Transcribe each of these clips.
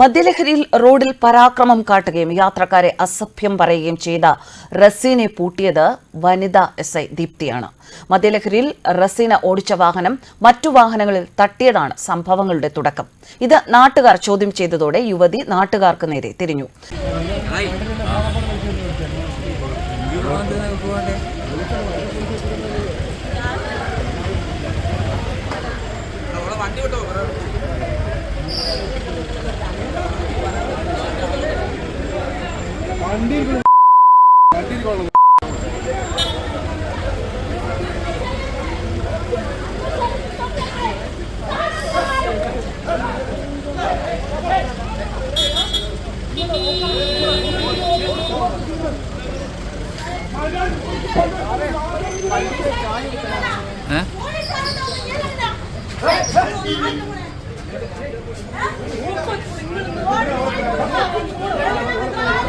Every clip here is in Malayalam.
മദ്യലഹരിയിൽ റോഡിൽ പരാക്രമം കാട്ടുകയും യാത്രക്കാരെ അസഭ്യം പറയുകയും ചെയ്ത റസീനെ പൂട്ടിയത് വനിതാ എസ് ഐ ദീപ്തിയാണ്. മദ്യലഹരിയിൽ റസീന ഓടിച്ച വാഹനം മറ്റു വാഹനങ്ങളിൽ തട്ടിയതാണ് സംഭവങ്ങളുടെ തുടക്കം. ഇത് നാട്ടുകാർ ചോദ്യം ചെയ്തതോടെ യുവതി നാട്ടുകാർക്ക് നേരെ തിരിഞ്ഞു. ഏ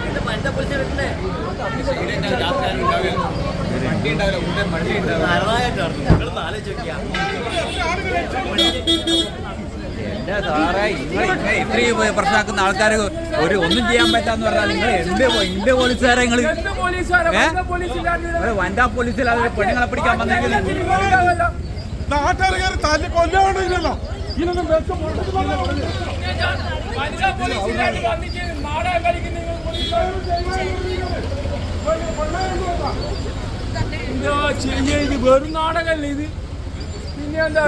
എന്റെ ഇത്രയും പ്രശ്നമാക്കുന്ന ആൾക്കാർ ഒരു ഒന്നും ചെയ്യാൻ പറ്റാന്ന് പറഞ്ഞാൽ നിങ്ങൾ എന്റെ എന്ത് പോലീസുകാരെ നിങ്ങൾ? വനിതാ പോലീസിൽ അത് പെണ്ണുങ്ങളെ പിടിക്കാൻ വന്നെങ്കിൽ. നാട്ടുകാർ തല്ലി കൊല്ലാണ്ടില്ലല്ലോ ഇതിനൊന്നും ഇത് വെറും നാടകമല്ലേ ഇത് പിന്നെ എന്താ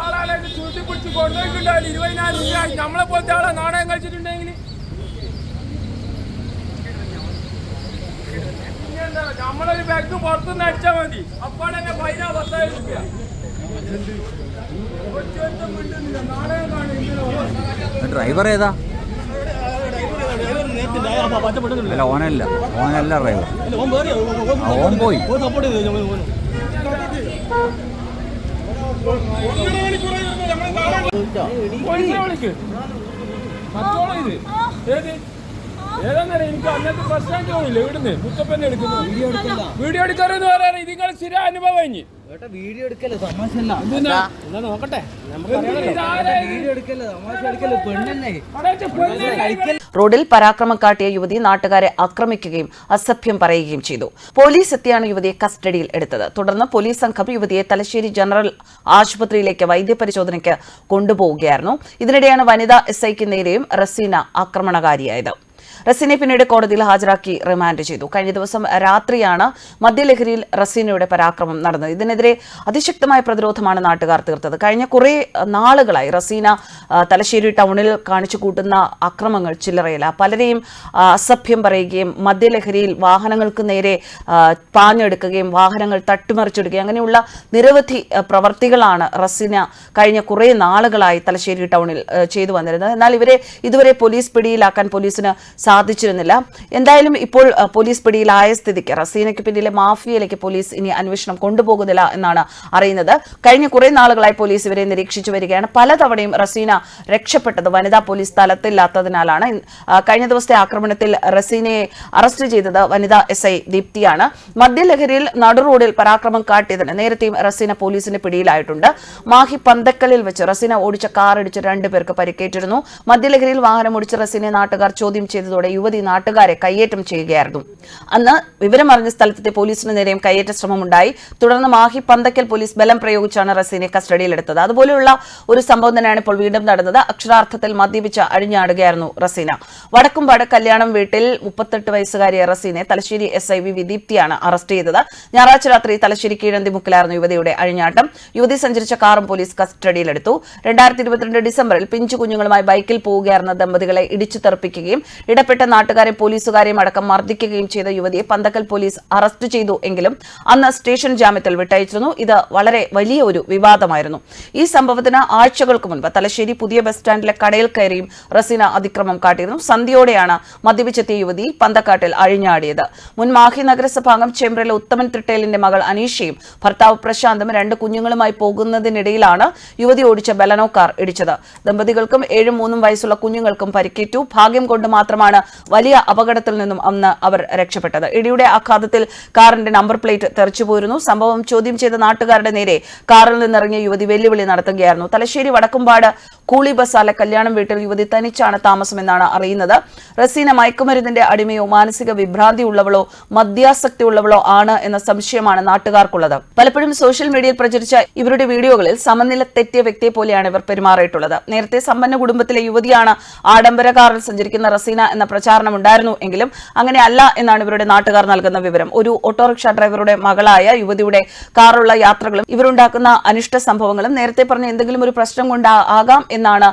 ഒരാളെ ചൂട്ടി പിടിച്ച് കൊണ്ടുപോയിട്ടുണ്ടാവില്ല ഇരുപതിനായിരം രൂപ നമ്മളെ പോലത്തെ ആളെ നാടകം കളിച്ചിട്ടുണ്ടെങ്കിൽ പിന്നെന്താ നമ്മളൊരു ബാഗ് പുറത്തുനിന്ന് അടിച്ചാൽ മതി. അപ്പോൾ എന്നെ ഫൈന പത്തായിരം രൂപ ഡ്രൈവർ ഏതാ? അല്ല ഓനല്ല. ഓനല്ല ഡ്രൈവർ. ഓൺ ഓൻ പോയി. ഏതാന്നറിയാം? എനിക്ക് അന്നത്തെ ബസ് സ്റ്റാൻഡ് പോയില്ല ഇവിടുന്ന് മുത്തപ്പന്നെ എടുക്കുന്നു വീഡിയോ എടുക്കാറെന്ന് പറയാറ്. ഇതിങ്ങൾ സ്ഥിര അനുഭവം കഴിഞ്ഞ്. വീഡിയോ എടുക്കല്ലേ? തമാശല്ല എന്നാ നോക്കട്ടെ. ഇതാരാ വീഡിയോ എടുക്കല്ലേ? തമാശ എടുക്കല്ലേ? പെണ്ണല്ലേ? റോഡിൽ പരാക്രമം കാട്ടിയ യുവതി നാട്ടുകാരെ ആക്രമിക്കുകയും അസഭ്യം പറയുകയും ചെയ്തു. പോലീസ് എത്തിയാണ് യുവതിയെ കസ്റ്റഡിയിൽ എടുത്തത്. തുടർന്ന് പോലീസ് സംഘം യുവതിയെ തലശ്ശേരി ജനറൽ ആശുപത്രിയിലേക്ക് വൈദ്യപരിശോധനയ്ക്ക് കൊണ്ടുപോവുകയായിരുന്നു. ഇതിനിടെയാണ് വനിതാ എസ് ഐക്ക് നേരെയും റസീന ആക്രമണകാരിയായത്. റസീനെ പിന്നീട് കോടതിയിൽ ഹാജരാക്കി റിമാൻഡ് ചെയ്തു. കഴിഞ്ഞ ദിവസം രാത്രിയാണ് മദ്യലഹരിയിൽ റസീനയുടെ പരാക്രമം നടന്നത്. ഇതിനെതിരെ അതിശക്തമായ പ്രതിരോധമാണ് നാട്ടുകാർ തീർത്തത്. കഴിഞ്ഞ കുറേ നാളുകളായി റസീന തലശ്ശേരി ടൗണിൽ കാണിച്ചു കൂട്ടുന്ന അക്രമങ്ങൾ ചില്ലറയില്ല പലരെയും അസഭ്യം പറയുകയും മദ്യലഹരിയിൽ വാഹനങ്ങൾക്ക് നേരെ പാഞ്ഞെടുക്കുകയും വാഹനങ്ങൾ തട്ടിമറിച്ചെടുക്കുകയും അങ്ങനെയുള്ള നിരവധി പ്രവർത്തികളാണ് റസീന കഴിഞ്ഞ കുറേ നാളുകളായി തലശ്ശേരി ടൗണിൽ ചെയ്തു വന്നിരുന്നത്. എന്നാൽ ഇവരെ ഇതുവരെ പോലീസ് പിടിയിലാക്കാൻ പോലീസിന് സാധിച്ചിരുന്നില്ല എന്തായാലും ഇപ്പോൾ പോലീസ് പിടിയിലായ സ്ഥിതിക്ക് റസീനയ്ക്ക് പിന്നിലെ മാഫിയയിലേക്ക് പോലീസ് ഇനി അന്വേഷണം കൊണ്ടുപോകുന്നില്ല എന്നാണ് അറിയുന്നത്. കഴിഞ്ഞ കുറേ നാളുകളായി പോലീസ് ഇവരെ നിരീക്ഷിച്ചു വരികയാണ്. പലതവണയും റസീന രക്ഷപ്പെട്ടത് വനിതാ പോലീസ് സ്ഥലത്തില്ലാത്തതിനാലാണ് കഴിഞ്ഞ ദിവസത്തെ ആക്രമണത്തിൽ റസീനയെ അറസ്റ്റ് ചെയ്തത് വനിതാ എസ് ഐ ദീപ്തിയാണ്. മദ്യലഹരിയിൽ നടുറോഡിൽ പരാക്രമം കാട്ടിയതിന് നേരത്തെയും റസീന പോലീസിന് പിടിയിലായിട്ടുണ്ട്. മാഹി പന്തക്കലിൽ വെച്ച് റസീന ഓടിച്ച കാറടിച്ച് രണ്ടുപേർക്ക് പരിക്കേറ്റിരുന്നു. മദ്യലഹരിയിൽ വാഹനം ഓടിച്ച റസീനെ നാട്ടുകാർ ചോദ്യം ചെയ്തതോടെ യുവതി നാട്ടുകാരെ കയ്യേറ്റം ചെയ്യുകയായിരുന്നു. അന്ന് വിവരമറിഞ്ഞ സ്ഥലത്തെത്തിയ പോലീസിന് നേരെയും കയ്യേറ്റ ശ്രമമുണ്ടായി. തുടർന്ന് മാഹി പന്തക്കൽ പോലീസ് ബലം പ്രയോഗിച്ചാണ് റസീനെ കസ്റ്റഡിയിലെടുത്തത്. അതുപോലെയുള്ള ഒരു സംഭവം തന്നെയാണ് ഇപ്പോൾ വീണ്ടും നടന്നത്. അക്ഷരാർത്ഥത്തിൽ മദ്യപിച്ച് അഴിഞ്ഞാടുകയായിരുന്നു റസീന. വടക്കുംപാട് കല്യാണം വീട്ടിൽ മുപ്പത്തെട്ട് വയസ്സുകാരിയ റസീനെ തലശ്ശേരി എസ് ഐ വി വിദീപ്തിയാണ് അറസ്റ്റ് ചെയ്തത്. ഞായറാഴ്ച രാത്രി തലശ്ശേരി കീഴന്തിമുക്കിലായിരുന്നു യുവതിയുടെ അഴിഞ്ഞാട്ടം. യുവതി സഞ്ചരിച്ച കാറും പോലീസ് കസ്റ്റഡിയിലെടുത്തു. രണ്ടായിരത്തി ഇരുപത്തിരണ്ട് ഡിസംബറിൽ പിഞ്ചു കുഞ്ഞുങ്ങളുമായി ബൈക്കിൽ പോവുകയായിരുന്ന ദമ്പതികളെ ഇടിച്ചു തെറിപ്പിക്കുകയും ഇടപെട്ട് ബന്ധപ്പെട്ട നാട്ടുകാരെ പോലീസുകാരെയും അടക്കം മർദ്ദിക്കുകയും ചെയ്ത യുവതിയെ പന്തക്കൽ പോലീസ് അറസ്റ്റ് ചെയ്തു എങ്കിലും അന്ന് സ്റ്റേഷൻ ജാമ്യത്തിൽ വിട്ടയച്ചിരുന്നു. ഇത് വളരെ വലിയ ഒരു വിവാദമായിരുന്നു. ഈ സംഭവത്തിന് ആഴ്ചകൾക്ക് മുൻപ് തലശ്ശേരി പുതിയ ബസ് സ്റ്റാൻഡിലെ കടയിൽ കയറിയും റസീന അതിക്രമം കാട്ടിയിരുന്നു. സന്ധ്യയോടെയാണ് മദ്യപിച്ചെത്തിയ യുവതി പന്തക്കാട്ടിൽ അഴിഞ്ഞാടിയത്. മുൻ മാഹി നഗരസഭാംഗം ചേംബ്രയിലെ ഉത്തമൻ തിട്ടേലിന്റെ മകൾ അനീഷയും ഭർത്താവ് പ്രശാന്തും രണ്ട് കുഞ്ഞുങ്ങളുമായി പോകുന്നതിനിടയിലാണ് യുവതി ഓടിച്ച ബലനോ കാർ ഇടിച്ചത്. ദമ്പതികൾക്കും ഏഴും മൂന്നും വയസ്സുള്ള കുഞ്ഞുങ്ങൾക്കും പരിക്കേറ്റു. ഭാഗ്യം കൊണ്ട് മാത്രമാണ് വലിയ അപകടത്തിൽ നിന്നും അന്ന് അവർ രക്ഷപ്പെട്ടത്. ഇടിയുടെ ആഘാതത്തിൽ കാറിന്റെ നമ്പർ പ്ലേറ്റ് തെറിച്ചുപോയിരുന്നു സംഭവം ചോദ്യം ചെയ്ത നാട്ടുകാരുടെ നേരെ കാറിൽ നിന്നിറങ്ങിയ യുവതി വെല്ലുവിളി നടത്തുകയായിരുന്നു. തലശ്ശേരി വടക്കുംപാട് കൂളി ബസാല കല്യാണം വീട്ടിൽ യുവതി തനിച്ചാണ് താമസമെന്നാണ് അറിയുന്നത്. റസീന മയക്കുമരുന്നിന്റെ അടിമയോ മാനസിക വിഭ്രാന്തി ഉള്ളവളോ മദ്യാസക്തി ഉള്ളവളോ ആണ് എന്ന സംശയമാണ് നാട്ടുകാർക്കുള്ളത്. പലപ്പോഴും സോഷ്യൽ മീഡിയയിൽ പ്രചരിച്ച ഇവരുടെ വീഡിയോകളിൽ സമനില തെറ്റിയ വ്യക്തിയെ പോലെയാണ് ഇവർ പെരുമാറിയിട്ടുള്ളത്. നേരത്തെ സമ്പന്ന കുടുംബത്തിലെ യുവതിയാണ് ആഡംബര കാറിൽ സഞ്ചരിക്കുന്ന റസീന എന്ന പ്രചാരണം ഉണ്ടായിരുന്നു എങ്കിലും അങ്ങനെയല്ല എന്നാണ് ഇവരുടെ നാട്ടുകാർ നൽകുന്ന വിവരം. ഒരു ഓട്ടോറിക്ഷ ഡ്രൈവറുടെ മകളായ യുവതിയുടെ കാറുള്ള യാത്രകളും ഇവരുണ്ടാക്കുന്ന അനിഷ്ട സംഭവങ്ങളും നേരത്തെ പറഞ്ഞ എന്തെങ്കിലും ഒരു പ്രശ്നം കൊണ്ട് ആ- ആകാം എന്നാണ്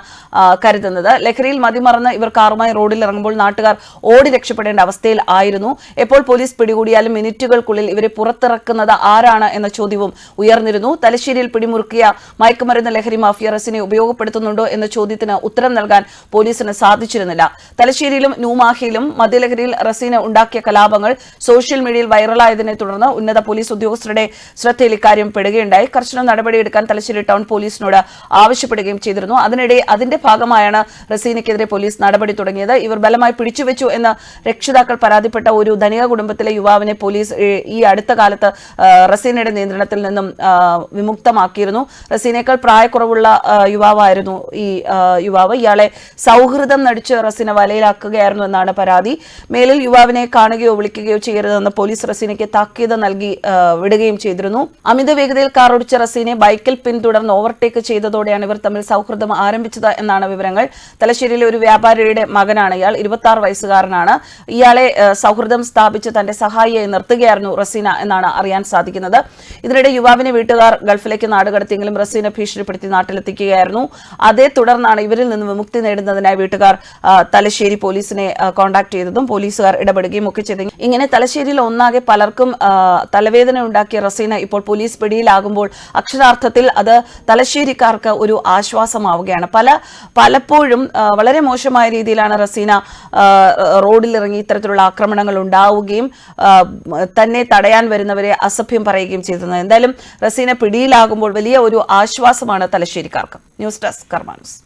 കരുതുന്നത്. ലഹരിയിൽ മതിമറന്ന് ഇവർ കാറുമായി റോഡിൽ ഇറങ്ങുമ്പോൾ നാട്ടുകാർ ഓടി രക്ഷപ്പെടേണ്ട അവസ്ഥയിൽ ആയിരുന്നു. എപ്പോൾ പോലീസ് പിടികൂടിയാലും മിനിറ്റുകൾക്കുള്ളിൽ ഇവരെ പുറത്തിറക്കുന്നത് ആരാണ് എന്ന ചോദ്യവും ഉയർന്നിരുന്നു. തലശ്ശേരിയിൽ പിടിമുറുക്കിയ മയക്കുമരുന്ന് ലഹരി മാഫിയ റസിനെ ഉപയോഗപ്പെടുത്തുന്നുണ്ടോ എന്ന ചോദ്യത്തിന് ഉത്തരം നൽകാൻ പോലീസിന് സാധിച്ചിരുന്നില്ല. തലശ്ശേരിയിലും ന്യൂമാഹിയിലും മദ്യലഹരിയിൽ റസീന ഉണ്ടാക്കിയ കലാപങ്ങൾ സോഷ്യൽ മീഡിയയിൽ വൈറലായതിനെ തുടർന്ന് ഉന്നത പോലീസ് ഉദ്യോഗസ്ഥരുടെ ശ്രദ്ധയിൽ ഇക്കാര്യം പെടുകയുണ്ടായി. കർശന നടപടിയെടുക്കാൻ തലശ്ശേരി ടൗൺ പോലീസിനോട് ആവശ്യപ്പെടുകയും ചെയ്തിരുന്നു. അതിനിടെ അതിന്റെ ഭാഗമായാണ് റസീനയ്ക്കെതിരെ പോലീസ് നടപടി തുടങ്ങിയത്. ഇവർ ബലമായി പിടിച്ചുവെച്ചു എന്ന് രക്ഷിതാക്കൾ പരാതിപ്പെട്ട ഒരു ധനിക കുടുംബത്തിലെ യുവാവിനെ പോലീസ് ഈ അടുത്ത കാലത്ത് റസീനയുടെ നിയന്ത്രണത്തിൽ നിന്നും വിമുക്തമാക്കിയിരുന്നു. റസീനേക്കാൾ പ്രായക്കുറവുള്ള യുവാവായിരുന്നു ഈ യുവാവ്. ഇയാളെ സൗഹൃദം നടിച്ച് റസീന വലയിലാക്കുകയായിരുന്നു. എന്നാണ് പരാതി. മേലിൽ യുവാവിനെ കാണുകയോ വിളിക്കുകയോ ചെയ്യരുതെന്ന് പോലീസ് റസീനയ്ക്ക് താക്കീത് നൽകി വിടുകയും ചെയ്തിരുന്നു. അമിത വേഗതയിൽ കാർ ഓടിച്ച റസീനെ ബൈക്കിൽ പിന്തുടർന്ന് ഓവർടേക്ക് ചെയ്തതോടെയാണ് ഇവർ തമ്മിൽ സൗഹൃദം ആരംഭിച്ചത് എന്നാണ് വിവരങ്ങൾ. തലശ്ശേരിയിലെ ഒരു വ്യാപാരിയുടെ മകനാണ് ഇയാൾ. ഇരുപത്തി ആറ് വയസ്സുകാരനാണ്. ഇയാളെ സൗഹൃദം സ്ഥാപിച്ച് തന്റെ സഹായിയായി നിർത്തുകയായിരുന്നു റസീന എന്നാണ് അറിയാൻ സാധിക്കുന്നത്. ഇതിനിടെ യുവാവിനെ വീട്ടുകാർ ഗൾഫിലേക്ക് നാടുകടത്തിയെങ്കിലും റസീന ഭീഷണിപ്പെടുത്തി നാട്ടിലെത്തിക്കുകയായിരുന്നു. അതേ തുടർന്നാണ് ഇവരിൽ നിന്ന് വിമുക്തി നേടുന്നതിനായി വീട്ടുകാർ തലശ്ശേരി പോലീസിനെ കോൺടാക്ട് ചെയ്തതും പോലീസുകാർ ഇടപെടുകയും ഒക്കെ ചെയ്തു. ഇങ്ങനെ തലശ്ശേരിയിൽ ഒന്നാകെ പലർക്കും തലവേദന ഉണ്ടാക്കിയ റസീന ഇപ്പോൾ പോലീസ് പിടിയിലാകുമ്പോൾ അക്ഷരാർത്ഥത്തിൽ അത് തലശ്ശേരിക്കാർക്ക് ഒരു ആശ്വാസമാവുകയാണ്. പല പലപ്പോഴും വളരെ മോശമായ രീതിയിലാണ് റസീന റോഡിലിറങ്ങി ഇത്തരത്തിലുള്ള ആക്രമണങ്ങൾ ഉണ്ടാവുകയും തന്നെ തടയാൻ വരുന്നവരെ അസഭ്യം പറയുകയും ചെയ്തിരുന്നത് എന്തായാലും റസീന പിടിയിലാകുമ്പോൾ വലിയ ഒരു ആശ്വാസമാണ് തലശ്ശേരിക്കാർക്ക്. News desk കർമാനൂസ്